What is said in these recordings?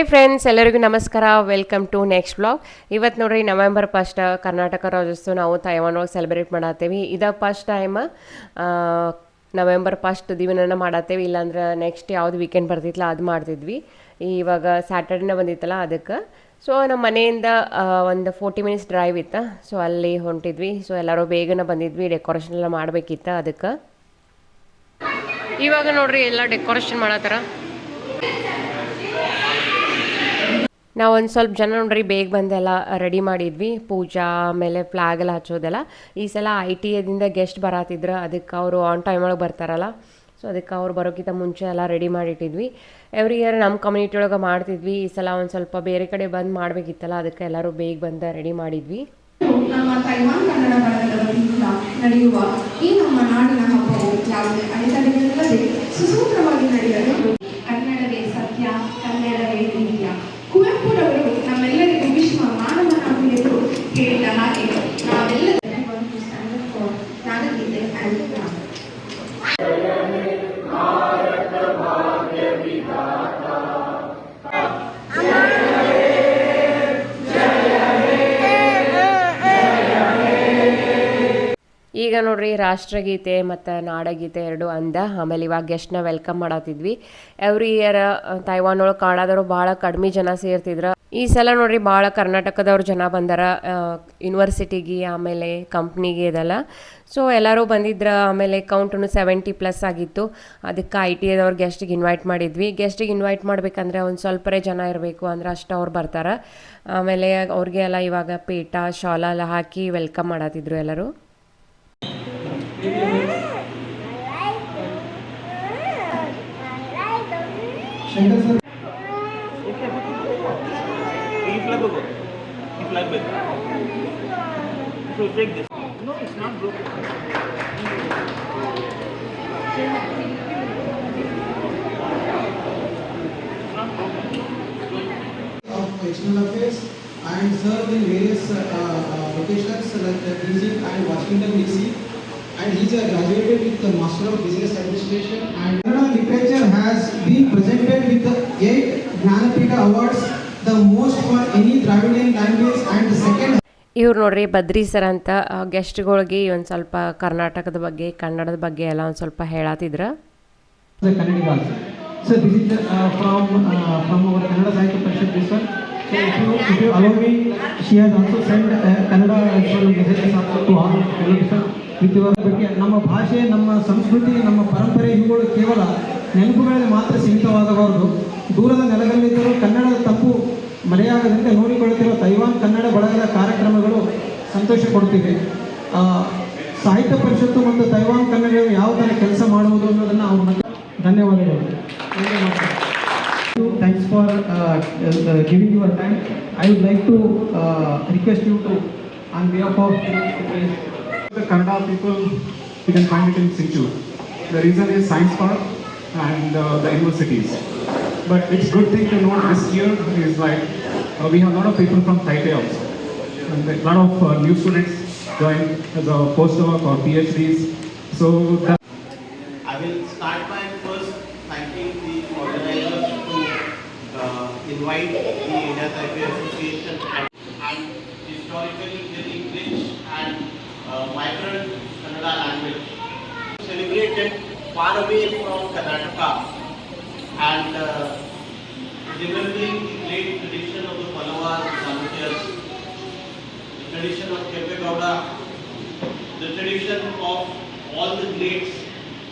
Hi friends ಎಲ್ಲರಿಗೂ ನಮಸ್ಕಾರ. Welcome to next blog ಇವತ್ತು ನೋಡ್ರಿ ನವೆಂಬರ್ ಫಸ್ಟ್ ಕರ್ನಾಟಕ ರಾಜ್ಯೋತ್ಸವ ನಾವು ತೈವಾನ್ ಒಳಗೆ ಸೆಲೆಬ್ರೇಟ್ ಮಾಡತ್ತೇವೆ. ಇದು ಫಸ್ಟ್ ಟೈಮ್ ನವೆಂಬರ್ ಫಸ್ಟ್ ದಿವನ ಮಾಡತ್ತೇವೆ. ಇಲ್ಲಾಂದ್ರೆ ನೆಕ್ಸ್ಟ್ ಯಾವ್ದು ವೀಕೆಂಡ್ ಬರ್ತಿತ್ತಲ್ಲ ಅದು ಮಾಡ್ತಿದ್ವಿ. ಇವಾಗ ಸ್ಯಾಟರ್ಡೇನೇ ಬಂದಿತ್ತಲ್ಲ ಅದಕ್ಕೆ. ಸೊ ನಮ್ಮ ಮನೆಯಿಂದ ಒಂದು ಫೋರ್ಟಿ ಮಿನಿಟ್ಸ್ ಡ್ರೈವ್ ಇತ್ತು. ಸೊ ಅಲ್ಲಿ ಹೊಂಟಿದ್ವಿ. ಸೊ ಎಲ್ಲರೂ ಬೇಗನೆ ಬಂದಿದ್ವಿ. ಡೆಕೋರೇಷನ್ ಎಲ್ಲ ಮಾಡಬೇಕಿತ್ತು ಅದಕ್ಕೆ. ಇವಾಗ ನೋಡ್ರಿ, ಎಲ್ಲ ಡೆಕೋರೇಷನ್ ಮಾಡತ್ತಾರ. ನಾವು ಒಂದು ಸ್ವಲ್ಪ ಜನ ನೋಡ್ರಿ, ಬೇಗ ಬಂದೆಲ್ಲ ರೆಡಿ ಮಾಡಿದ್ವಿ. ಪೂಜಾ ಆಮೇಲೆ ಫ್ಲಾಗ್ ಎಲ್ಲ ಹಚ್ಚೋದೆಲ್ಲ. ಈ ಸಲ ಐ ಟಿ ಎದಿಂದ ಗೆಸ್ಟ್ ಬರತ್ತಿದ್ರು ಅದಕ್ಕೆ ಅವರು ಆನ್ ಟೈಮ್ ಒಳಗೆ ಬರ್ತಾರಲ್ಲ. ಸೊ ಅದಕ್ಕೆ ಅವ್ರು ಬರೋಕ್ಕಿಂತ ಮುಂಚೆ ಎಲ್ಲ ರೆಡಿ ಮಾಡಿಟ್ಟಿದ್ವಿ. ಎವ್ರಿ ಇಯರ್ ನಮ್ಮ ಕಮ್ಯುನಿಟಿ ಒಳಗೆ ಮಾಡ್ತಿದ್ವಿ. ಈ ಸಲ ಒಂದು ಸ್ವಲ್ಪ ಬೇರೆ ಕಡೆ ಬಂದು ಮಾಡಬೇಕಿತ್ತಲ್ಲ, ಅದಕ್ಕೆ ಎಲ್ಲರೂ ಬೇಗ ಬಂದು ರೆಡಿ ಮಾಡಿದ್ವಿ. ನಡೆಯುವ ಈ ನಮ್ಮ ನಾಡಿನ ಹಬ್ಬವು ಯಾವುದೇ ಅಡೆತಡೆಗಳಿಲ್ಲದೆ ಸುಸೂತ್ರವಾಗಿ ನಡೆಯಲು ನೋಡ್ರಿ ರಾಷ್ಟ್ರಗೀತೆ ಮತ್ತು ನಾಡಗೀತೆ ಎರಡು ಅಂದ. ಆಮೇಲೆ ಇವಾಗ ಗೆಸ್ಟ್ನ ವೆಲ್ಕಮ್ ಮಾಡತ್ತಿದ್ವಿ ಎವ್ರಿ ಇಯರ್ ತೈವಾನ್ ಒಳಗೆ ಕಾಣಾದವರು ಭಾಳ ಕಡಿಮೆ ಜನ ಸೇರ್ತಿದ್ರು. ಈ ಸಲ ನೋಡ್ರಿ ಭಾಳ ಕರ್ನಾಟಕದವ್ರು ಜನ ಬಂದಾರ ಯೂನಿವರ್ಸಿಟಿಗೆ ಆಮೇಲೆ ಕಂಪ್ನಿಗೆ ಇದೆಲ್ಲ. ಸೊ ಎಲ್ಲರೂ ಬಂದಿದ್ರ, ಆಮೇಲೆ ಕೌಂಟು ಸೆವೆಂಟಿ ಪ್ಲಸ್ ಆಗಿತ್ತು. ಅದಕ್ಕೆ ಐ ಟಿ ಎದವ್ರು ಗೆಸ್ಟಿಗೆ ಇನ್ವೈಟ್ ಮಾಡಿದ್ವಿ. ಗೆಸ್ಟಿಗೆ ಇನ್ವೈಟ್ ಮಾಡಬೇಕಂದ್ರೆ ಒಂದು ಸ್ವಲ್ಪರೇ ಜನ ಇರಬೇಕು ಅಂದ್ರೆ ಅಷ್ಟು ಅವ್ರು ಬರ್ತಾರೆ. ಆಮೇಲೆ ಅವ್ರಿಗೆ ಎಲ್ಲ ಇವಾಗ ಪೇಟ, ಶಾಲ ಎಲ್ಲ ಹಾಕಿ ವೆಲ್ಕಮ್ ಮಾಡತ್ತಿದ್ರು ಎಲ್ಲರೂ. Of external affairs and served in various uh, uh, locations like uh, Beijing and Washington DC. And he's a graduated with the Master of Business Administration. And literature has been presented ಇವ್ರು ನೋಡ್ರಿ Badri sir ಅಂತ ಗೆಸ್ಟ್ಗಳಿಗೆ ಒಂದು ಸ್ವಲ್ಪ ಕರ್ನಾಟಕದ ಬಗ್ಗೆ ಕನ್ನಡದ ಬಗ್ಗೆ ಎಲ್ಲ ಒಂದು ಸ್ವಲ್ಪ ಹೇಳಾತಿದ್ರ. ನಮ್ಮ ಭಾಷೆ ನಮ್ಮ ಸಂಸ್ಕೃತಿ ನಮ್ಮ ಪರಂಪರೆ ಇವುಗಳು ಕೇವಲ ನೆನಪುಗಳಲ್ಲಿ ಮಾತ್ರ ಸೀಮಿತವಾದವರು ದೂರದ ನೆಲದಲ್ಲಿದ್ದರೂ ಕನ್ನಡದ ತಪ್ಪು ಮರೆಯಾಗದಂತೆ ನೋಡಿಕೊಳ್ಳುತ್ತಿರುವ ತೈವಾನ್ ಕನ್ನಡ ಬಳಗದ ಕಾರ್ಯಕ್ರಮಗಳು ಸಂತೋಷ ಕೊಡ್ತಿದೆ ಆ, ಸಾಹಿತ್ಯ ಪರಿಷತ್ತು ಮತ್ತು ತೈವಾನ್ ಕನ್ನಡ ಯಾವ ಥರ ಕೆಲಸ ಮಾಡುವುದು ಅನ್ನೋದನ್ನು ಅವ್ರ ಧನ್ಯವಾದಗಳು. Thanks for giving your time I would like to request you to on behalf of The Kannada people, you can find it in Situ. The reason is science park. But it's good thing to note this year is like uh, we have a lot of people from Taipei also. And a lot of uh, new students join as a postdoc or PhDs. So that I will start by first thanking the organizers to uh, invite the India Taipei Association and, and historically very rich and uh, vibrant Kannada language. Celebrated far away from Karnataka and uh, the great tradition of the Pallava Samutyas, the tradition of Keppe Gowda, the tradition of all the greats,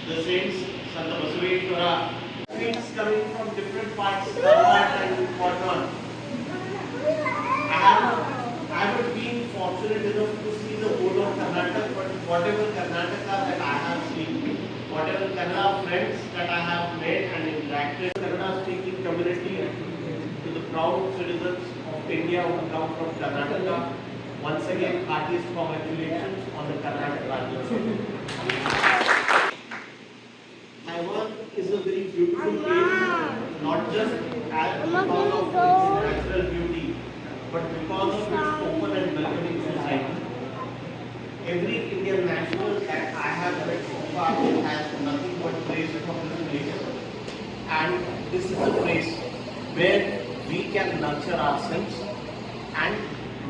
the saints, Santa Basaveshwara, saints coming from different parts, Dharwad and whatnot. I have, I have been fortunate enough to see the whole of Karnataka, but whatever Karnataka that I have seen, whatever Kannada friends that I have met and interacted, Kannada speaking community, to the proud citizens of India who come from Karnataka, once again, heartiest congratulations on the Karnataka. Taiwan is a very beautiful place, not just as because of its natural beauty, but because of its open and welcoming society. Every Indian national that I have met so far has nothing but praise place. And this is a place where we can nurture ourselves and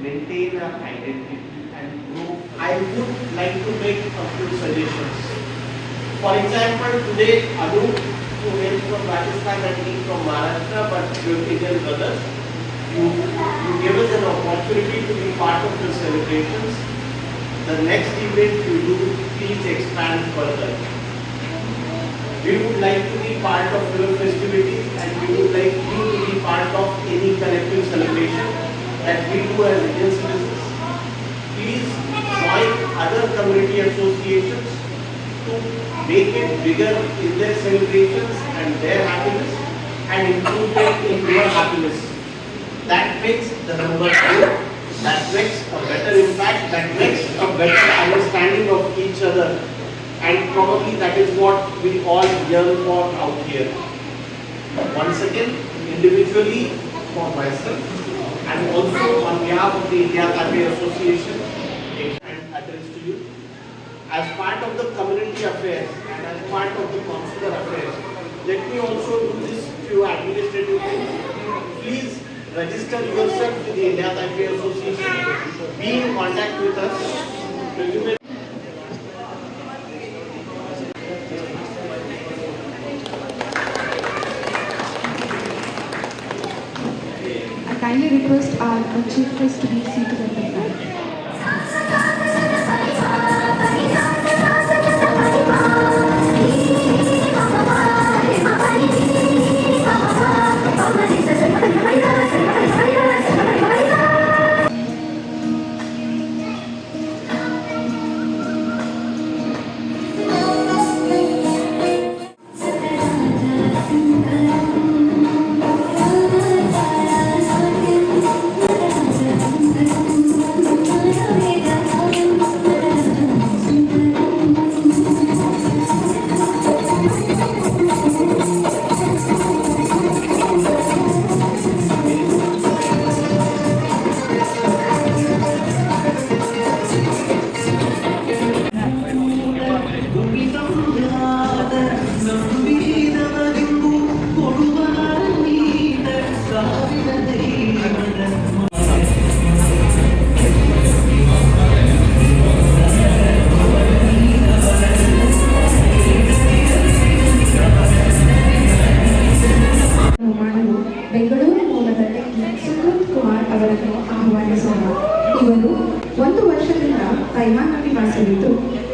maintain our identity and grow. I would like to make a few suggestions. For example, today Anup, who hails from Rajasthan and me from Maharashtra, but your Indian brothers, you, you gave us an opportunity to be part of the celebrations. The next event you do, please expand further. We would like to be part of your festivities and we would like you to be part of any collective celebration that we do as Indian citizens. Please join other community associations to make it bigger in their celebrations and their happiness and include it in your happiness. That makes the number good, that makes a better impact, that makes a better understanding of each other. And probably that is what we all yearn for out here. Once again, individually for myself and also on behalf of the India Taipei Association, and address to you. As part of the community affairs and as part of the consular affairs, let me also do this few administrative things. Please register yourself with the India Taipei Association, be in contact with us. and Chief Guest to be seated.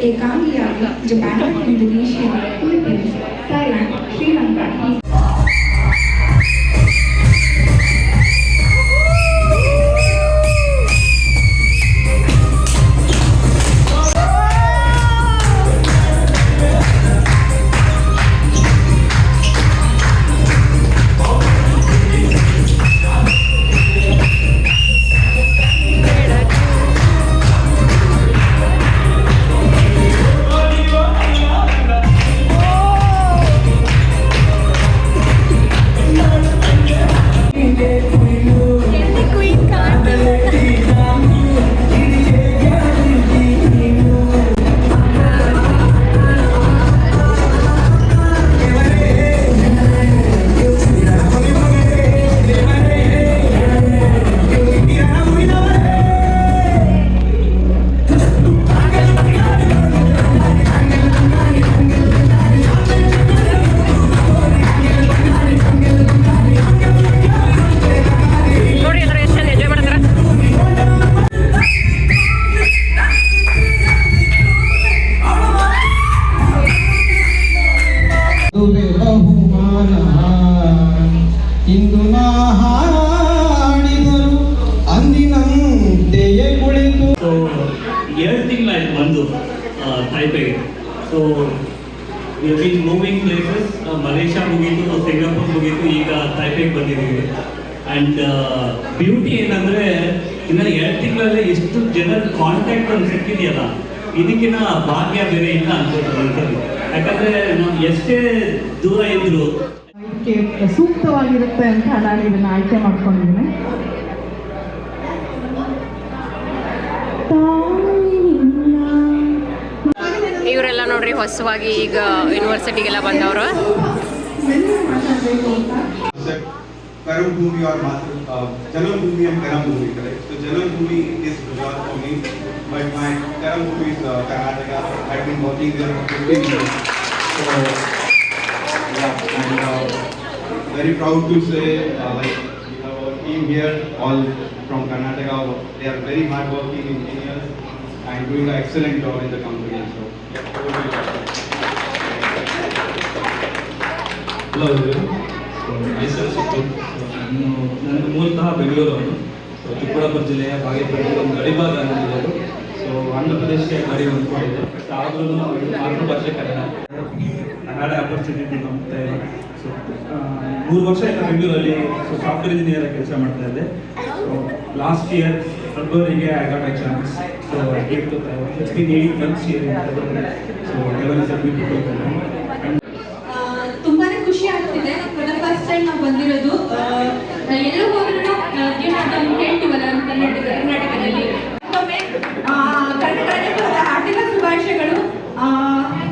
एकांगी Japan Indonesia so ಎರಡು ತಿಂಗಳಾಯ್ತು ಬಂದು ಟೈಪೆಗೆ so been moving places Malaysia ಮುಗೀತು Singapore ಮುಗೀತು, ಈಗ ಟೈಪೆಗೆ ಬಂದಿದ್ದೀವಿ. And beauty ಏನಂದರೆ, ಇನ್ನು ಎರಡು ತಿಂಗಳಲ್ಲಿ ಎಷ್ಟು ಜನರ ಕಾಂಟ್ಯಾಕ್ಟ್ ಒಂದು ಸಿಕ್ಕಿದೆಯಲ್ಲ ಇದಕ್ಕಿಂತ ಭಾಗ್ಯ ಬೇರೆ ಇಲ್ಲ ಅನ್ಸುತ್ತೆ ಯಾಕಂದರೆ ನಾವು ಎಷ್ಟೇ ದೂರ ಇದ್ದರೂ ಸೂಕ್ತವಾಗಿರುತ್ತೆ ಅಂತ ನಾನು ಇದನ್ನು ಆಯ್ಕೆ ಮಾಡ್ಕೊಂಡಿದ್ದೀನಿ. ಇವರೆಲ್ಲ ನೋಡ್ರಿ ಹೊಸವಾಗಿ ಈಗ ಯೂನಿವರ್ಸಿಟಿಗೆಲ್ಲ ಬಂದವರು ಮೆಲ್ಲಗೆ ಮಾತಾಡಬೇಕು ಅಂತ Karam Bhumi or Matru, uh, Janam Bhumi and Karam Bhumi, correct? So Janam Bhumi is Gujarat for me, but my Karam Bhumi is uh, Karnataka. I've been working there for 15 years. So, yeah, and uh, very proud to say, uh, like, we have our team here, all from Karnataka. They are very hardworking engineers and doing an excellent job in the company. hello Mysuru ಸಿಟ್ಟು ನಾನು ನಾನು ಮೂಲತಃ ಬೆಂಗಳೂರವನು so Chikkaballapur ಜಿಲ್ಲೆಯ ಬಾಗೇಪಲ್ಲಿ ಒಂದು ಗಡಿಭಾಗ ಅನ್ನೋದು so Andhra ಪ್ರದೇಶಕ್ಕೆ ಗಾಡಿ ಹೊಂದ್ಕೊಂಡಿದೆ. ಆದ್ರೂ ಮಾತೃಭಾಷೆ ಕನ್ನಡ. ಹ್ಯಾಡ್ ಆಪರ್ಚುನಿಟಿ ಮತ್ತೆ ಸೊ ಮೂರು ವರ್ಷ ಬೆಂಗಳೂರಲ್ಲಿ. ಸೊ ಸಾಫ್ಟ್ವೇರ್ ಇಂಜಿನಿಯರ್ ಕೆಲಸ ಮಾಡ್ತಾ ಇದ್ದೆ. So last year ಫೆಬ್ರವರಿಗೆ I got a chance so fifteen eight months year so eleven is a beautiful ಆ, ತುಂಬಾನೇ ಖುಷಿ ಆಗ್ತಿದೆ. ಫಾರ್ ದ ಫಸ್ಟ್ ಟೈಮ್ ನಾವು ಬಂದಿರೋದು. ಎಲ್ಲೂ ಹೋದ್ರೂ ಜೀವನ ಹೇಳ್ತೀವಲ್ಲ ಅಂತ ಕರ್ನಾಟಕ ಕರ್ನಾಟಕದಲ್ಲಿ. ರಾಜ್ಯೋತ್ಸವದ ಹಾರ್ದಿಕ ಶುಭಾಶಯಗಳು. ಆ,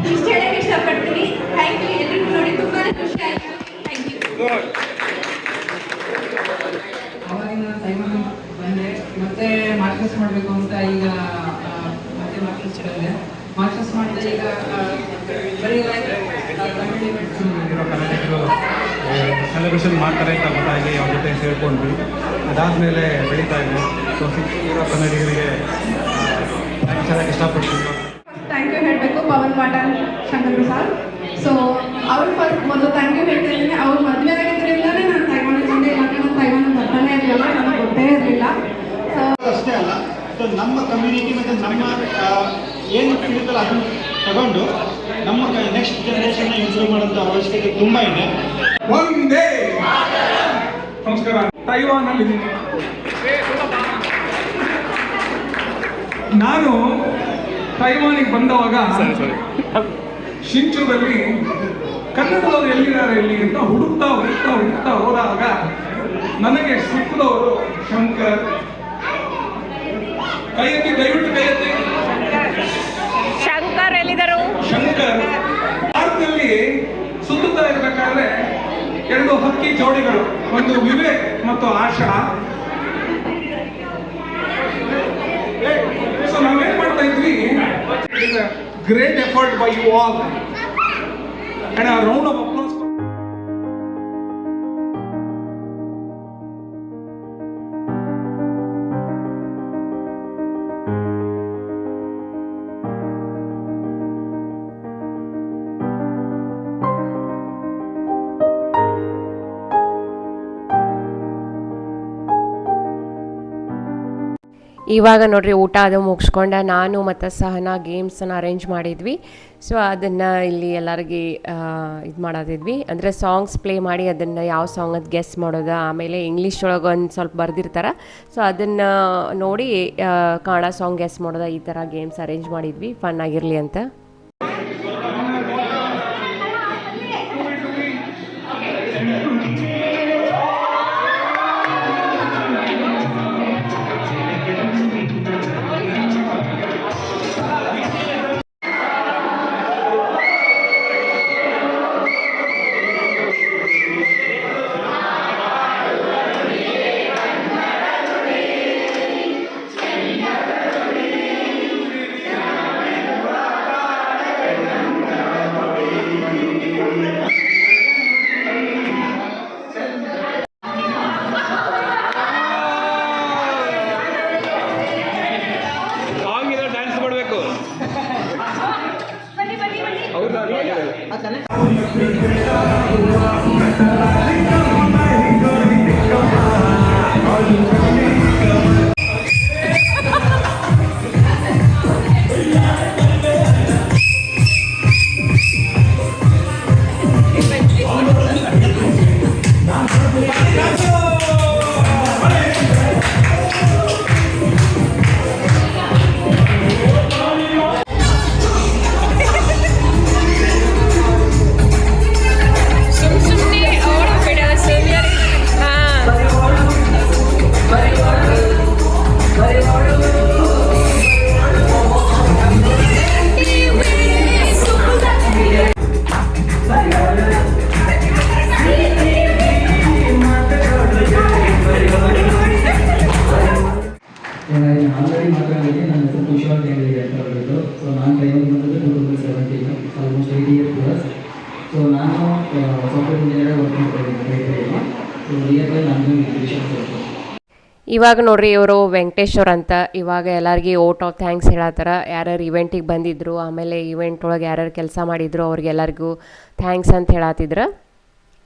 ಇಷ್ಟು ಹೇಳಕ್ಕೆ ಇಷ್ಟಪಡ್ತೀನಿ. ಥ್ಯಾಂಕ್ ಯು ಎಲ್ರಿಗೂ ನೋಡಿ ತುಂಬಾನೇ ಖುಷಿ ಆಯಿತು. ಥ್ಯಾಂಕ್ ಯು ಅವಾಗಿನ ಟೈಮಲ್ಲಿ ಬಂದೆ ಮತ್ತೆ ಮಾಸ್ಟರ್ಸ್ ಮಾಡಬೇಕು ಅಂತ ಈಗ ಆ, ಮತ್ತೆ ಮಾಸ್ಟರ್ಸ್ ಬಂದೆ ಮಾಸ್ಟರ್ಸ್ ಮಾಡಿದೆ ಈಗ ಆ, ಬರೀ like, ಆ, ತಮಿಳ್ events ಸೆಲೆಬ್ರೇಷನ್ ಮಾಡ್ತಾರೆ ಅಂತ ಗೊತ್ತಾಗಿ ಅವ್ರ ಜೊತೆ ಸೇರ್ಕೊಂಡ್ವಿ. ಅದಾದಮೇಲೆ ಬೆಳೀತಾ ಇದ್ವಿ. ಸೊ ಇರೋ ಕನ್ನಡಿಗರಿಗೆ ಚೆನ್ನಾಗಿ ಇಷ್ಟಪಡ್ತೀವಿ ಥ್ಯಾಂಕ್ ಯು ಹೇಳಬೇಕು ಪವನ್ ಪಾಟಲ್ ಶಂಕರ್ ಪ್ರಸಾದ್. ಸೊ ಅವ್ರ ಫಸ್ಟ್ ಮೊದಲು ಥ್ಯಾಂಕ್ ಯು ಹೇಳ್ತಾ ಇದ್ದೀನಿ. ಅವ್ರು ಮದುವೆ ಆಗಿದ್ದರಿಂದಲೇ ನಾನು ತೈವಾನ ಬಂದೆ ಇಲ್ಲಾಂದ್ರೆ ನಾನು ಬರ್ತಾನೆ ಇರಲಿಲ್ಲ ನನಗೆ ಗೊತ್ತೇ ಇರಲಿಲ್ಲ. ಸೊ ಅಷ್ಟೇ ಅಲ್ಲ. ಸೊ ನಮ್ಮ ಕಮ್ಯುನಿಟಿ ಮತ್ತು ನಮ್ಮ ಏನು ತಿಳಿದಲ್ಲ ಅದನ್ನು ತಗೊಂಡು ನಮ್ಮ ನೆಕ್ಸ್ಟ್ ಜನರೇಷನ್ ಇಂಪ್ರೂವ್ ಮಾಡೋಂಥ ಅವಶ್ಯಕತೆ ತುಂಬಾ ಇದೆ. ಒಂದೇ ನಮಸ್ಕಾರ. ತೈವಾನಲ್ಲಿ ನಾನು ತೈವಾನಿಗೆ ಬಂದವಾಗ ಶಿಂಚುದಲ್ಲಿ ಕನ್ನಡದವರು ಎಲ್ಲಿದ್ದಾರೆ ಇಲ್ಲಿ ಅಂತ ಹುಡುಕ್ತಾ ಹುಡುಕ್ತಾ ಹುಡುಕ್ತಾ ಹೋದಾಗ ನನಗೆ ಸಿಕ್ಕಿದವರು ಶಂಕರ್. ಕೈಯಲ್ಲಿ ಎತ್ತಿ ದಯವಿಟ್ಟು ಕೈ ಎತ್ತಿ ಶಂಕರ್ ಎಲ್ಲಿದರು ಶಂಕರ್ ಭಾರತದಲ್ಲಿ ಸುತ್ತುತ್ತಾ ಎರಡು ಹಕ್ಕಿ ಜೋಡಿಗಳು, ಒಂದು ವಿವೇಕ್ ಮತ್ತು ಆಶಾ. ಸೊ ನಾವೇನ್ ಮಾಡ್ತಾ ಇದ್ವಿ? Great effort by you all and round of ಇವಾಗ ನೋಡ್ರಿ ಊಟ ಅದು ಮುಗಿಸ್ಕೊಂಡೆ ನಾನು ಮತ್ತು ಸಹನಾ ಗೇಮ್ಸನ್ನು ಅರೇಂಜ್ ಮಾಡಿದ್ವಿ. ಸೊ ಅದನ್ನು ಇಲ್ಲಿ ಎಲ್ಲರಿಗೆ ಇದು ಮಾಡೋದಿದ್ವಿ ಅಂದರೆ ಸಾಂಗ್ಸ್ ಪ್ಲೇ ಮಾಡಿ ಅದನ್ನು ಯಾವ ಸಾಂಗ್ ಅದು ಗೆಸ್ ಮಾಡೋದು, ಆಮೇಲೆ ಇಂಗ್ಲೀಷ್ ಒಳಗೆ ಒಂದು ಸ್ವಲ್ಪ ಬರೆದಿರ್ತಾರೆ. ಸೊ ಅದನ್ನು ನೋಡಿ ಕಾಣ ಸಾಂಗ್ ಗೆಸ್ ಮಾಡೋದು, ಈ ಥರ ಗೇಮ್ಸ್ ಅರೇಂಜ್ ಮಾಡಿದ್ವಿ. ಫನ್ ಆಗಿರಲಿ ಅಂತ. ಇವಾಗ ನೋಡ್ರಿ ಇವರು ವೆಂಕಟೇಶ್ವರ್ ಅಂತ, ಇವಾಗ ಎಲ್ಲರಿಗೆ ಓಟ್ ಆಫ್ ಥ್ಯಾಂಕ್ಸ್ ಹೇಳತ್ತಾರ. ಯಾರ್ಯಾರು ಇವೆಂಟಿಗೆ ಬಂದಿದ್ರು, ಆಮೇಲೆ ಇವೆಂಟ್ ಒಳಗೆ ಯಾರ್ಯಾರು ಕೆಲಸ ಮಾಡಿದ್ರು, ಅವ್ರಿಗೆಲ್ಲರಿಗೂ ಥ್ಯಾಂಕ್ಸ್ ಅಂತ ಹೇಳತ್ತಿದ್ರ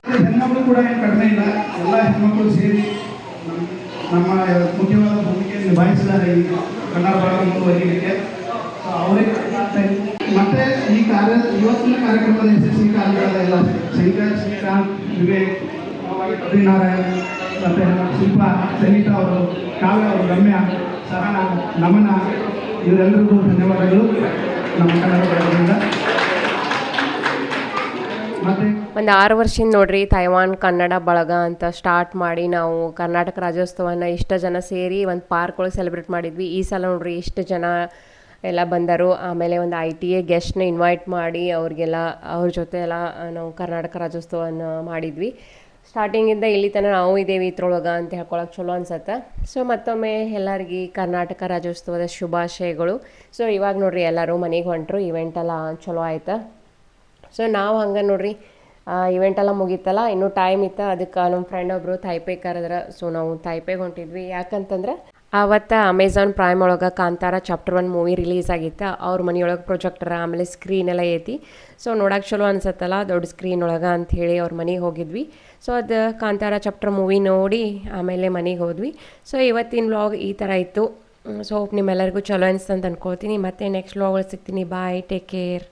ಹೆಣ್ಮಕ್ಳು ಕೂಡ ಏನು ಇಲ್ಲ. ಎಲ್ಲ ಸೇರಿ ನಮ್ಮ- ಮುಖ್ಯವಾದ ಭೂಮಿಕೆ ನಿಭಾಯಿಸಿದ್ದಾರೆ ಈ ಕನ್ನಡ ಭಾಗ ಮುಂದುವರಿಯಲಿಕ್ಕೆ ಅವರಿಗೆ ಮತ್ತೆ ಈ ಕಾರ್ಯ, ಇವತ್ತಿನ ಕಾರ್ಯಕ್ರಮದ ಯಶಸ್ವಿ ಶಂಕರ್ ಶ್ರೀಕಾಂತ್, ವಿವೇಕ್. ಮತ್ತೆ ಅವರು, ಕಾವ್ಯ ಅವರು, ರಮ್ಯ ನಮನ, ಇವರೆಲ್ಲರಿಗೂ ಧನ್ಯವಾದಗಳು. ನಮ್ಮ ಒಂದು ಆರು ವರ್ಷದಿಂದ ನೋಡ್ರಿ, ತೈವಾನ್ ಕನ್ನಡ ಬಳಗ ಅಂತ ಸ್ಟಾರ್ಟ್ ಮಾಡಿ ನಾವು ಕರ್ನಾಟಕ ರಾಜ್ಯೋತ್ಸವನ ಇಷ್ಟು ಜನ ಸೇರಿ ಒಂದು ಪಾರ್ಕ್ ಒಳಗೆ ಸೆಲೆಬ್ರೇಟ್ ಮಾಡಿದ್ವಿ. ಈ ಸಲ ನೋಡ್ರಿ, ಇಷ್ಟು ಜನ ಎಲ್ಲ ಬಂದರು. ಆಮೇಲೆ ಒಂದು ಐ ಟಿ ಎ ಗೆಸ್ಟ್ನ ಇನ್ವೈಟ್ ಮಾಡಿ ಅವ್ರಿಗೆಲ್ಲ, ಅವ್ರ ಜೊತೆ ಎಲ್ಲ ನಾವು ಕರ್ನಾಟಕ ರಾಜ್ಯೋತ್ಸವನ ಮಾಡಿದ್ವಿ. ಸ್ಟಾರ್ಟಿಂಗಿಂದ ಇಲ್ಲಿ ತನಕ ನಾವು ಇದ್ದೇವೆ ಇದ್ರೊಳಗೆ ಅಂತ ಹೇಳ್ಕೊಳಕ್ಕೆ ಚಲೋ ಅನ್ಸತ್ತೆ. ಸೊ ಮತ್ತೊಮ್ಮೆ ಎಲ್ಲರಿಗೆ ಕರ್ನಾಟಕ ರಾಜ್ಯೋತ್ಸವದ ಶುಭಾಶಯಗಳು. ಸೊ ಇವಾಗ ನೋಡ್ರಿ ಎಲ್ಲರೂ ಮನೆಗೆ ಹೊಂಟರು ಇವೆಂಟ್ ಎಲ್ಲ ಚಲೋ ಆಯ್ತಾ. ಸೊ ನಾವು ಹಂಗೆ ನೋಡ್ರಿ ಇವೆಂಟ್ ಎಲ್ಲ ಮುಗೀತಲ್ಲ, ಇನ್ನೂ ಟೈಮ್ ಇತ್ತು, ಅದಕ್ಕೆ ನಮ್ಮ ಫ್ರೆಂಡ್ ಒಬ್ಬರು ತಾಯ್ಪೇ ಕರೆದ್ರೆ. ಸೊ ನಾವು ತಾಯ್ಪೇಗೆ ಹೊಂಟಿದ್ವಿ. ಯಾಕಂತಂದ್ರೆ ಆವತ್ತು ಅಮೆಝಾನ್ ಪ್ರೈಮ್ ಒಳಗೆ Kantara chapter one movie release ಆಗಿತ್ತು. ಅವ್ರ ಮನೆಯೊಳಗೆ ಪ್ರೊಜೆಕ್ಟರ್ ಆಮೇಲೆ ಸ್ಕ್ರೀನ್ ಎಲ್ಲ ಐತಿ. ಸೊ ನೋಡೋಕೆ ಚಲೋ ಅನ್ಸತ್ತಲ್ಲ, ದೊಡ್ಡ ಸ್ಕ್ರೀನ್ ಒಳಗೆ ಅಂಥೇಳಿ ಅವ್ರ ಮನೆಗೆ ಹೋಗಿದ್ವಿ. ಸೊ ಅದು ಕಾಂತಾರ ಚಾಪ್ಟರ್ ಮೂವಿ ನೋಡಿ ಆಮೇಲೆ ಮನೆಗೆ ಹೋದ್ವಿ. ಸೊ ಇವತ್ತಿನ ವ್ಲಾಗ್ ಈ ಥರ ಇತ್ತು. ಸೊ ಹೋಪ್ ನಿಮ್ಮೆಲ್ಲರಿಗೂ ಚಲೋ ಅನಿಸ್ತಂತ ಅನ್ಕೊಳ್ತೀನಿ. ಮತ್ತೆ ನೆಕ್ಸ್ಟ್ ವ್ಲಾಗ್ ಸಿಗ್ತೀನಿ. Bye take care